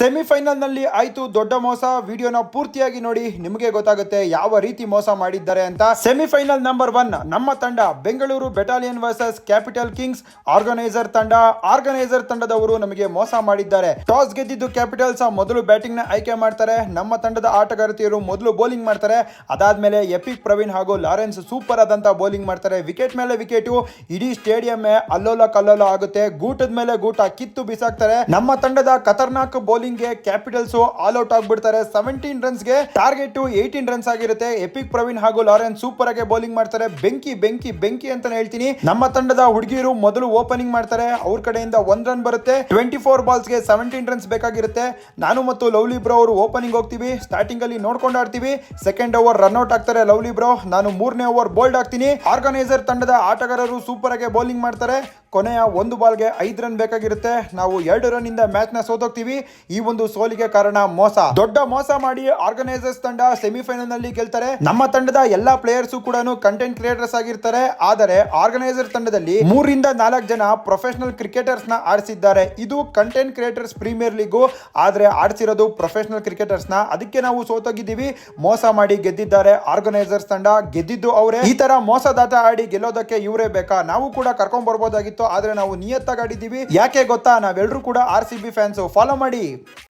ಸೆಮಿಫೈನಲ್ನಲ್ಲಿ ಆಯ್ತು. ದೊಡ್ಡ ಮೋಸ. ವಿಡಿಯೋನ ಪೂರ್ತಿಯಾಗಿ ನೋಡಿ. ನಿಮಗೆ ಗೊತ್ತಾಗುತ್ತೆ ಯಾವ ರೀತಿ ಮೋಸ ಮಾಡಿದ್ದಾರೆ ಅಂತ. ಸೆಮಿಫೈನಲ್ ನಂಬರ್ ಒನ್, ನಮ್ಮ ತಂಡ Bengaluru battalion versus capital kings organiser ತಂಡ. ಆರ್ಗನೈಸರ್ ತಂಡದವರು ನಮಗೆ ಮೋಸ ಮಾಡಿದ್ದಾರೆ. ಟಾಸ್ ಗೆದ್ದಿದ್ದು ಕ್ಯಾಪಿಟಲ್ಸ್ ಮೊದಲು ಬ್ಯಾಟಿಂಗ್ನ ಆಯ್ಕೆ ಮಾಡ್ತಾರೆ. ನಮ್ಮ ತಂಡದ ಆಟಗಾರತಿಯರು ಮೊದಲು ಬೌಲಿಂಗ್ ಮಾಡ್ತಾರೆ. ಅದಾದ್ಮೇಲೆ ಎಪಿಕ್ ಪ್ರವೀಣ್ ಹಾಗೂ ಲಾರೆನ್ಸ್ ಸೂಪರ್ ಆದಂತ ಬೌಲಿಂಗ್ ಮಾಡ್ತಾರೆ. ವಿಕೆಟ್ ಮೇಲೆ ವಿಕೆಟು ಇಡೀ ಸ್ಟೇಡಿಯಂ ಅಲ್ಲೋಲ ಕಲ್ಲೋಲ ಆಗುತ್ತೆ. ಗೂಟದ ಮೇಲೆ ಗೂಟ ಕಿತ್ತು ಬಿಸಾಕ್ತಾರೆ. ನಮ್ಮ ತಂಡದ ಖತರ್ನಾಕ್ ಬೌಲಿಂಗ್ ಗೆ ಕ್ಯಾಪಿಟಲ್ಸ್ ಆಲ್ ಔಟ್ ಆಗ್ಬಿಡ್ತಾರೆ. ಸೆವೆಂಟೀನ್ ರನ್ಸ್ಗೆ ಟಾರ್ಗೆಟ್ ಏಯ್ಟೀನ್ ರನ್ಸ್ ಆಗಿರುತ್ತೆ. ಎಪಿಕ್ ಪ್ರವೀಣ್ ಹಾಗೂ ಲಾರೆನ್ಸ್ ಸೂಪರ್ ಆಗಿ ಬೌಲಿಂಗ್ ಮಾಡ್ತಾರೆ. ಬೆಂಕಿ ಬೆಂಕಿ ಬೆಂಕಿ ಅಂತಾನೆ ಹೇಳ್ತೀನಿ. ನಮ್ಮ ತಂಡದ ಹುಡುಗಿಯರು ಮೊದಲು ಓಪನಿಂಗ್ ಮಾಡ್ತಾರೆ. ಅವ್ರ ಕಡೆಯಿಂದ ಒಂದ್ ರನ್ ಬರುತ್ತೆ. ಟ್ವೆಂಟಿ ಫೋರ್ ಬಾಲ್ಸ್ಗೆ ಸೆವೆಂಟೀನ್ ರನ್ಸ್ ಬೇಕಾಗಿರುತ್ತೆ. ನಾನು ಮತ್ತು ಲವ್ಲಿ ಬ್ರೋ ಅವರು ಓಪನಿಂಗ್ ಹೋಗ್ತೀವಿ. ಸ್ಟಾರ್ಟಿಂಗ್ ಅಲ್ಲಿ ನೋಡ್ಕೊಂಡು ಆಡ್ತೀವಿ. ಸೆಕೆಂಡ್ ಓವರ್ ರನ್ ಔಟ್ ಆಗ್ತಾರೆ ಲವ್ಲಿ ಬ್ರೋ. ನಾನು ಮೂರನೇ ಓವರ್ ಬೋಲ್ಡ್ ಆಗ್ತೀನಿ. ಆರ್ಗನೈಸರ್ ತಂಡದ ಆಟಗಾರರು ಸೂಪರ್ ಆಗಿ ಬೌಲಿಂಗ್ ಮಾಡ್ತಾರೆ. ಕೊನೆಯ ಒಂದು ಬಾಲ್ಗೆ ಐದು ರನ್ ಬೇಕಾಗಿರುತ್ತೆ. ನಾವು ಎರಡು ರನ್ ಇಂದ ಮ್ಯಾಚ್ನ ಸೋತೋಗ್ತೀವಿ. ಈ ಒಂದು ಸೋಲಿಗೆ ಕಾರಣ ಮೋಸ. ದೊಡ್ಡ ಮೋಸ ಮಾಡಿ ಆರ್ಗನೈಸರ್ಸ್ ತಂಡ ಸೆಮಿಫೈನಲ್ನಲ್ಲಿ ಗೆಲ್ತಾರೆ. ನಮ್ಮ ತಂಡದ ಎಲ್ಲಾ ಪ್ಲೇಯರ್ಸ್ ಕೂಡ ಕಂಟೆಂಟ್ ಕ್ರಿಯೇಟರ್ಸ್ ಆಗಿರ್ತಾರೆ. ಆದರೆ ಆರ್ಗನೈಸರ್ ತಂಡದಲ್ಲಿ ಮೂರಿಂದ ನಾಲ್ಕು ಜನ ಪ್ರೊಫೆಷನಲ್ ಕ್ರಿಕೆಟರ್ಸ್ನ ಆಡಿಸಿದ್ದಾರೆ ಇದು ಕಂಟೆಂಟ್ ಕ್ರಿಯೇಟರ್ಸ್ ಪ್ರೀಮಿಯರ್ ಲೀಗು ಆದ್ರೆ ಆಡಿಸಿರೋದು ಪ್ರೊಫೆಷನಲ್ ಕ್ರಿಕೆಟರ್ಸ್ನ ಅದಕ್ಕೆ ನಾವು ಸೋತೋಗಿದ್ದೀವಿ. ಮೋಸ ಮಾಡಿ ಗೆದ್ದಿದ್ದಾರೆ ಆರ್ಗನೈಸರ್ಸ್ ತಂಡ. ಗೆದ್ದಿದ್ದು ಅವರೇ. ಈ ತರ ಮೋಸದಾಟ ಆಡಿ ಗೆಲ್ಲೋದಕ್ಕೆ ಇವರೇ ಬೇಕಾ? ನಾವು ಕೂಡ ಕರ್ಕೊಂಡ್ ಬರ್ಬೋದಾಗಿತ್ತು. ಆದ್ರೆ ನಾವು ನಿಯತ್ತಾಗಿ ಆಡಿದ್ದೀವಿ. ಯಾಕೆ ಗೊತ್ತಾ? ನಾವೆಲ್ಲರೂ ಕೂಡ R C B fans follow ಮಾಡಿ.